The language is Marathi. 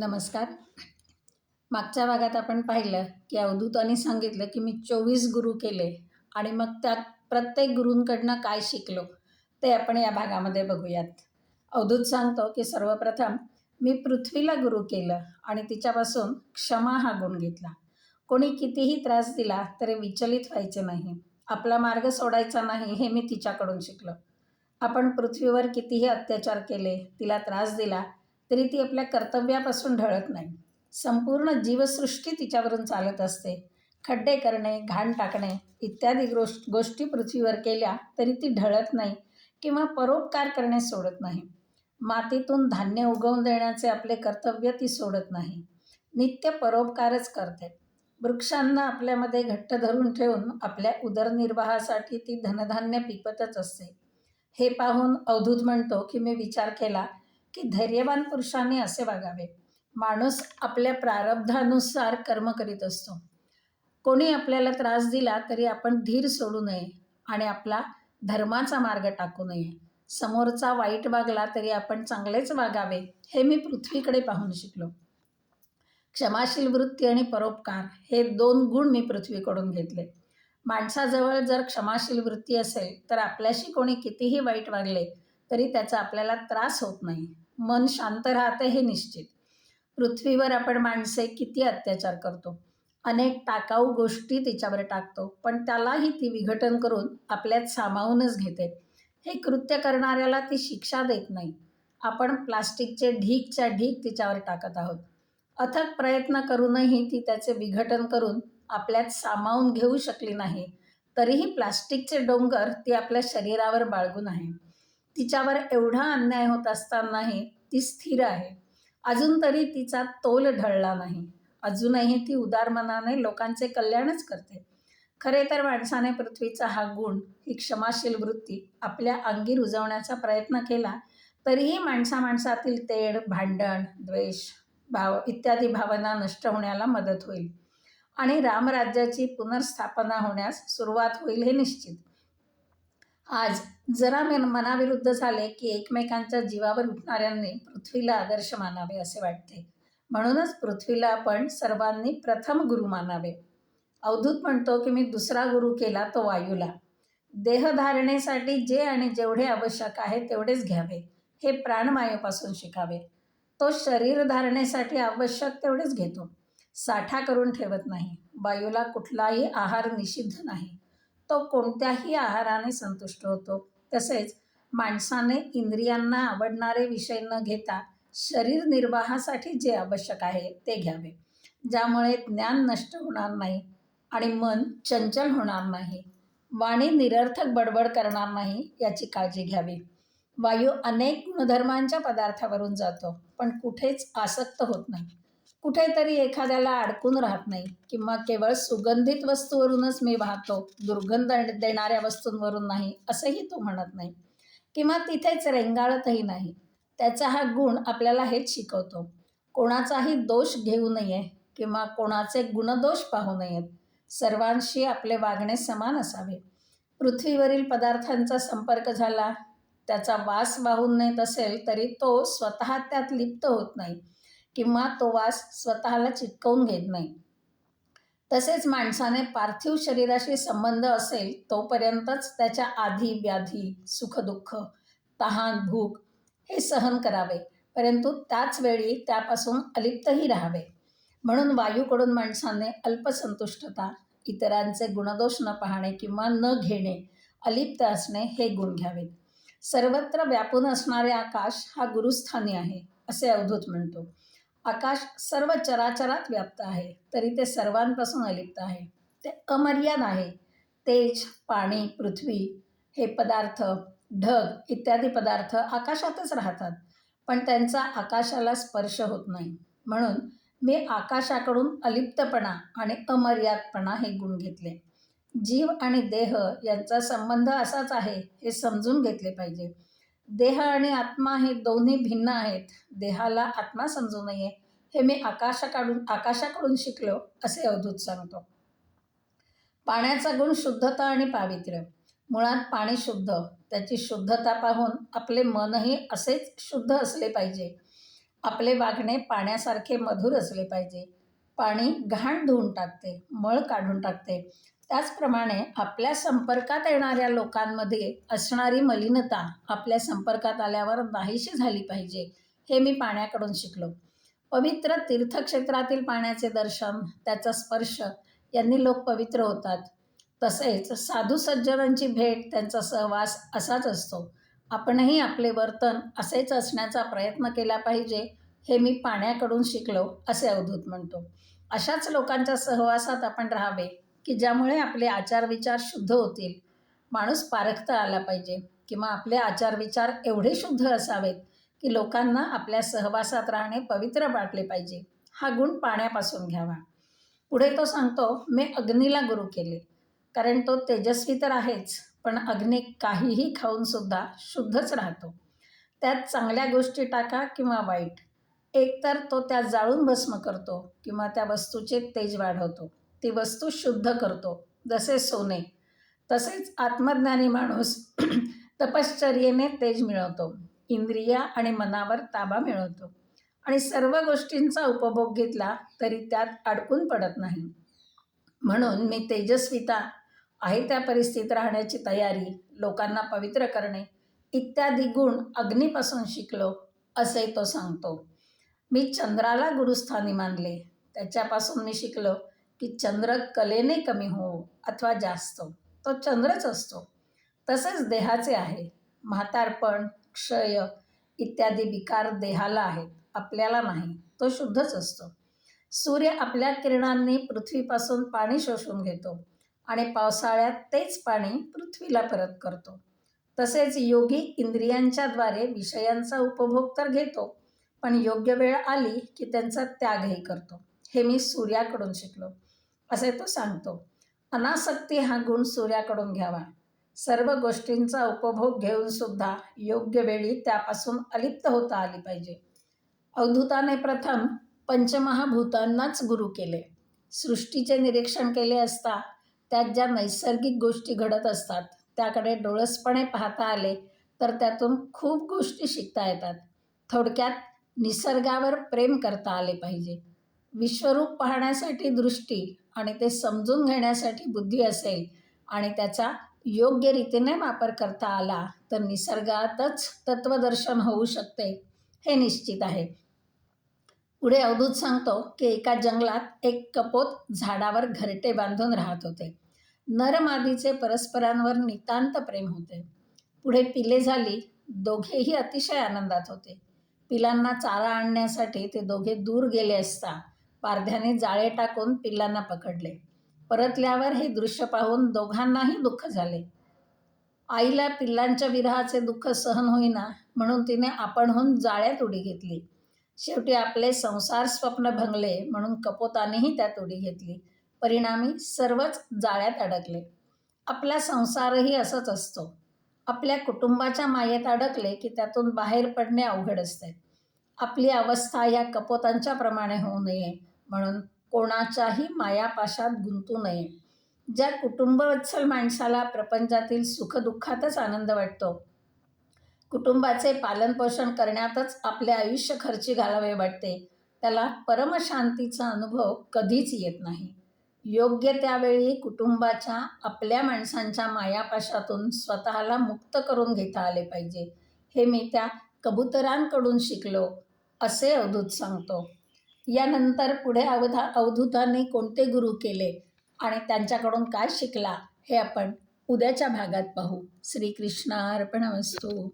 नमस्कार. मागच्या भागात आपण पाहिलं की अवधूतांनी सांगितलं की मी चोवीस गुरु केले आणि मग त्यात प्रत्येक गुरूंकडनं काय शिकलो ते आपण या भागामध्ये बघूयात. अवधूत सांगतो की सर्वप्रथम मी पृथ्वीला गुरु केलं आणि तिच्यापासून क्षमा हा गुण घेतला. कोणी कितीही त्रास दिला तरी विचलित व्हायचे नाही. आपला मार्ग सोडायचा नाही हे मी तिच्याकडून शिकलो. आपण पृथ्वीवर कितीही अत्याचार केले तिला त्रास दिला तरी ती आपल्या कर्तव्यापासून ढळत नाही. संपूर्ण जीवसृष्टी तिच्यावरून चालत असते. खड्डे करणे घाण टाकणे इत्यादी गोष गोष्टी पृथ्वीवर केल्या तरी ती ढळत नाही किंवा परोपकार करणे सोडत नाही. मातीतून धान्य उगवून देण्याचे आपले कर्तव्य ती सोडत नाही. नित्य परोपकारच करते. वृक्षांना आपल्यामध्ये घट्ट धरून ठेवून आपल्या उदरनिर्वाहासाठी ती धनधान्य पिकवतच असते. हे पाहून अवधूत म्हणतो की मी विचार केला की धैर्यवान पुरुषाने असे वागावे. माणूस आपल्या प्रारब्धानुसार कर्म करीत असतो. कोणी आपल्याला त्रास दिला तरी आपण धीर सोडू नये आणि आपला धर्माचा मार्ग टाकू नये. समोरचा वाईट वागला तरी आपण चांगलेच वागावे हे मी पृथ्वीकडे पाहून शिकलो. क्षमाशील वृत्ती आणि परोपकार हे दोन गुण मी पृथ्वीकडून घेतले. माणसाजवळ जर क्षमाशील वृत्ती असेल तर आपल्याशी कोणी कितीही वाईट वागले तरी त्याचा आपल्याला त्रास होत नाही. मन शांत राहते हे निश्चित. पृथ्वीवर आपण माणसे किती अत्याचार करतो? अनेक टाकाऊ गोष्टी तिच्यावर टाकतो पण त्यालाही ती विघटन करून आपल्यात सामावूनच घेते. हे कृत्य करणाऱ्याला ती शिक्षा देत नाही. आपण प्लास्टिकचे ढीकच्या ढीक तिच्यावर टाकत आहोत. अथक प्रयत्न करूनही ती त्याचे विघटन करून आपल्यात सामावून घेऊ शकली नाही तरीही प्लास्टिकचे डोंगर ती आपल्या शरीरावर बाळगून आहे. तिच्यावर एवढा अन्याय होत असतानाही ती स्थिर आहे. अजून तरी तिचा तोल ढळला नाही. अजूनही ती उदार मनाने लोकांचे कल्याणच करते. खरे तर माणसाने पृथ्वीचा हा गुण ही क्षमाशील वृत्ती आपल्या अंगी रुजवण्याचा प्रयत्न केला तरीही माणसा माणसातील तेढ भांडण द्वेष भाव इत्यादी भावना नष्ट होण्याला मदत होईल. आणि रामराज्याची पुनर्स्थापना होण्यास सुरुवात होईल हे निश्चित. आज जरा मन मनाविरुद्ध झाले की एकमेकांच्या जीवावर उठणाऱ्यांनी पृथ्वीला आदर्श मानावे असे वाटते. म्हणूनच पृथ्वीला आपण सर्वांनी प्रथम गुरु मानावे. अवधूत म्हणतो की मी दुसरा गुरु केला तो वायूला. देहधारणेसाठी जे आणि जेवढे आवश्यक आहे तेवढेच घ्यावे. हे प्राणवायूपासून शिकावे. तो शरीर धारणेसाठी आवश्यक तेवढेच घेतो. साठा करून ठेवत नाही. वायूला कुठलाही आहार निषिद्ध नाही. तो कोणत्याही आहाराने संतुष्ट होतो. तसेच माणसाने इंद्रियांना आवडणारे विषय न घेता शरीर निर्वाहासाठी जे आवश्यक आहे ते घ्यावे. ज्यामुळे ज्ञान नष्ट होणार नाही आणि मन चंचल होणार नाही. वाणी निरर्थक बडबड करणार नाही याची काळजी घ्यावी. वायू अनेक गुणधर्मांच्या पदार्थावरून जातो पण कुठेच आसक्त होत नाही. कुठेतरी एखाद्याला अडकून राहत नाही किंवा केवळ सुगंधित वस्तूवरूनच मी वाहतो दुर्गंध देणाऱ्या वस्तूंवरून नाही असंही तो म्हणत नाही. किंवा तिथेच रेंगाळतही नाही. त्याचा हा गुण आपल्याला हेच शिकवतो. कोणाचाही दोष घेऊ नये किंवा कोणाचे गुणदोष पाहू नयेत. सर्वांशी आपले वागणे समान असावे. पृथ्वीवरील पदार्थांचा संपर्क झाला त्याचा वास वाहून नेत असेल तरी तो स्वतः त्यात लिप्त होत नाही. किंवा तो वास स्वतःला चिटकवून घेत नाही. तसेच माणसाने पार्थिव शरीराशी संबंध असेल तोपर्यंतच त्याच्या आधी व्याधी सुखदुःख तहान भूक हे सहन करावे. परंतु त्याच वेळी त्यापासून अलिप्तही राहावे. म्हणून वायूकडून माणसाने अल्पसंतुष्टता इतरांचे गुणदोष न पाहणे किंवा न घेणे अलिप्त असणे हे गुण घ्यावेत. सर्वत्र व्यापून असणारे आकाश हा गुरुस्थानी आहे असे अवधूत म्हणतो. आकाश सर्व चराचरात व्याप्त आहे तरी ते सर्वांपासून अलिप्त आहे. ते अमर्याद आहे. तेज पाणी पृथ्वी हे पदार्थ ढग इत्यादी पदार्थ आकाशातच राहतात पण त्यांचा आकाशाला स्पर्श होत नाही. म्हणून मी आकाशाकडून अलिप्तपणा आणि अमर्यादपणा हे गुण घेतले. जीव आणि देह यांचा संबंध असाच आहे हे समजून घेतले पाहिजे. देह आणि आत्मा हे दोन्ही भिन्न आहेत. देहाला आत्मा समजू नये. हे मी आकाशाकडून आकाशाकडून शिकलो असे अवधूत सांगतो. पाण्याचा गुण शुद्धता आणि पावित्र्य. मुळात पाणी शुद्ध. त्याची शुद्धता पाहून आपले मनही असेच शुद्ध असले पाहिजे. आपले वागणे पाण्यासारखे मधुर असले पाहिजे. पाणी घाण धुवून टाकते मळ काढून टाकते. त्याचप्रमाणे आपल्या संपर्कात येणाऱ्या लोकांमध्ये असणारी मलिनता आपल्या संपर्कात आल्यावर नाहीशी झाली पाहिजे हे मी पाण्याकडून शिकलो. पवित्र तीर्थक्षेत्रातील पाण्याचे दर्शन त्याचा स्पर्श यांनी लोक पवित्र होतात. तसेच साधू सज्जनांची भेट त्यांचा सहवास असाच असतो. आपणही आपले वर्तन असेच असण्याचा प्रयत्न केला पाहिजे हे मी पाण्याकडून शिकलो असे अवधूत म्हणतो. अशाच लोकांच्या सहवासात आपण राहावे. की ज्यामुळे आपले आचारविचार शुद्ध होतील. माणूस पारखता आला पाहिजे किंवा आपले आचारविचार एवढे शुद्ध असावेत की लोकांना आपल्या सहवासात राहणे पवित्र वाटले पाहिजे. हा गुण पाण्यापासून घ्यावा. पुढे तो सांगतो मी अग्नीला गुरु केले. कारण तो तेजस्वी तर आहेच पण अग्नी काहीही खाऊनसुद्धा शुद्धच राहतो. त्यात चांगल्या गोष्टी टाका किंवा वाईट. एकतर तो त्या जाळून भस्म करतो किंवा त्या वस्तूचे तेज वाढवतो. ती वस्तू शुद्ध करतो जसे सोने. तसेच आत्मज्ञानी माणूस तपश्चर्येने तेज मिळवतो इंद्रिया आणि मनावर ताबा मिळवतो. आणि सर्व गोष्टींचा उपभोग घेतला तरी त्यात अडकून पडत नाही. म्हणून मी तेजस्विता आहे त्या परिस्थितीत राहण्याची तयारी लोकांना पवित्र करणे इत्यादी गुण अग्नीपासून शिकलो असे तो सांगतो. मी चंद्राला गुरुस्थानी मानले. त्याच्यापासून मी शिकलो की चंद्र कलेने कमी हो अथवा जास्त हो, तो चंद्रच असतो. तसेच देहाचे आहे. म्हातारपण क्षय इत्यादी विकार देहाला आहेत. आपल्याला नाही तो शुद्धच असतो. सूर्य आपल्या किरणांनी पृथ्वीपासून पाणी शोषून घेतो आणि पावसाळ्यात तेच पाणी पृथ्वीला परत करतो. तसेच योगी इंद्रियांच्याद्वारे विषयांचा उपभोग तर घेतो पण योग्य वेळ आली की त्यांचा त्यागही करतो. हे मी सूर्याकडून शिकलो. असे तो सांगतो. अनासक्ती हा गुण सूर्याकडून घ्यावा. सर्व गोष्टींचा उपभोग घेऊनसुद्धा योग्य वेळी त्यापासून अलिप्त होता आली पाहिजे. अवधूताने प्रथम पंचमहाभूतांनाच गुरु केले. सृष्टीचे निरीक्षण केले असता त्यात ज्या नैसर्गिक गोष्टी घडत असतात त्याकडे डोळसपणे पाहता आले तर त्यातून खूप गोष्टी शिकता येतात. थोडक्यात निसर्गावर प्रेम करता आले पाहिजे. विश्वरूप पाहण्यासाठी दृष्टी आणि ते समजून घेण्यासाठी बुद्धी असेल आणि त्याचा योग्य रीतीने वापर करता आला तर निसर्गातच तत्वदर्शन होऊ शकते हे निश्चित आहे. पुढे अवधूत सांगतो की एका जंगलात एक कपोत झाडावर घरटे बांधून राहत होते. नरमादीचे परस्परांवर नितांत प्रेम होते. पुढे पिले झाली दोघेही अतिशय आनंदात होते. पिलांना चारा आणण्यासाठी ते दोघे दूर गेले असता पारध्याने जाळे टाकून पिल्लांना पकडले. परतल्यावर हे दृश्य पाहून दोघांनाही दुःख झाले. आईला पिल्लांच्या विरहाचे दुःख सहन होईना म्हणून तिने आपणहून जाळ्यात उडी घेतली. शेवटी आपले संसार स्वप्न भंगले म्हणून कपोतानेही त्यात उडी घेतली. परिणामी सर्वच जाळ्यात अडकले. आपला संसारही असंच असतो. आपल्या कुटुंबाच्या मायेत अडकले की त्यातून बाहेर पडणे अवघड असते. आपली अवस्था या कपोतांच्या प्रमाणे होऊ नये. म्हणून कोणाच्याही मायापाशात गुंतू नये. ज्या कुटुंबवत्सल माणसाला प्रपंचातील सुखदुःखातच आनंद वाटतो कुटुंबाचे पालनपोषण करण्यातच आपले आयुष्य खर्ची घालावे वाटते त्याला परमशांतीचा अनुभव कधीच येत नाही. योग्य त्यावेळी कुटुंबाच्या आपल्या माणसांच्या मायापाशातून स्वतःला मुक्त करून घेता आले पाहिजे हे मी त्या कबुतरांकडून शिकलो असे अवधूत सांगतो. यानंतर पुढे अवधा अवधूतांनी कोणते गुरु केले आणि त्यांच्याकडून काय शिकला हे आपण उद्याच्या भागात पाहू. श्रीकृष्ण अर्पणवस्तू